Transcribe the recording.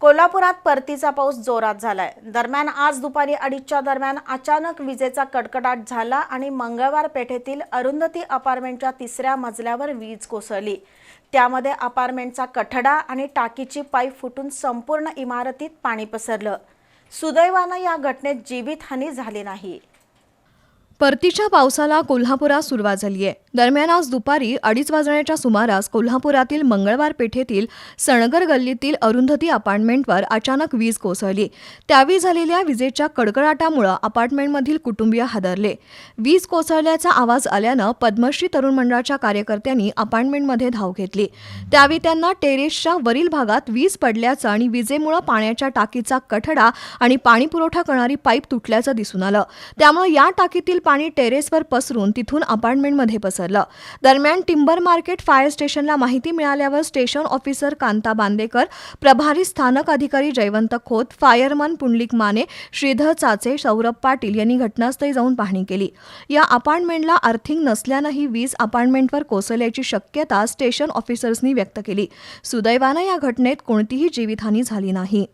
कोल्हापुरात परतीचा पाऊस जोरात झालाय. दरम्यान आज दुपारी अडीचच्या दरम्यान अचानक विजेचा कडकडाट झाला आणि मंगळवार पेठेतील अरुंधती अपार्टमेंटच्या तिसऱ्या मजल्यावर वीज कोसळली. त्यामध्ये अपार्टमेंटचा कठडा आणि टाकीची पाईप फुटून संपूर्ण इमारतीत पाणी पसरलं. सुदैवानं या घटनेत जीवितहानी झाली नाही. परतीच्या पावसाला कोल्हापुरात सुरुवात झाली आहे. दरम्यान आज दुपारी अडीच वाजण्याच्या सुमारास कोल्हापुरातील मंगळवार पेठेतील सणगर गल्लीतील अरुंधती अपार्टमेंटवर अचानक वीज कोसळली. त्यावेळी झालेल्या विजेच्या कडकडाटामुळे अपार्टमेंटमधील कुटुंबीय हादरले. वीज कोसळल्याचा आवाज आल्यानं पद्मश्री तरुण मंडळाच्या कार्यकर्त्यांनी अपार्टमेंटमध्ये धाव घेतली. त्यावेळी त्यांना टेरेसच्या वरील भागात वीज पडल्याचं आणि विजेमुळे पाण्याच्या टाकीचा कठडा आणि पाणीपुरवठा करणारी पाईप तुटल्याचं दिसून आलं. त्यामुळे या टाकीतील पाणी टेरेसवर पसरून तिथून अपार्टमेंटमध्ये पसरलं. दरम्यान टिंबर मार्केट फायर स्टेशनला माहिती मिळाल्यावर स्टेशन ऑफिसर कांता बांदेकर प्रभारी स्थानक अधिकारी जयवंत खोत फायरमन पुंडलिक माने श्रीधर चाचे सौरभ पाटील यांनी घटनास्थळी जाऊन पाहणी केली. या अपार्टमेंटला अर्थिंग नसल्यानं ही वीज अपार्टमेंटवर कोसळल्याची शक्यता स्टेशन ऑफिसर्सनी व्यक्त केली. सुदैवानं या घटनेत कोणतीही जीवितहानी झाली नाही.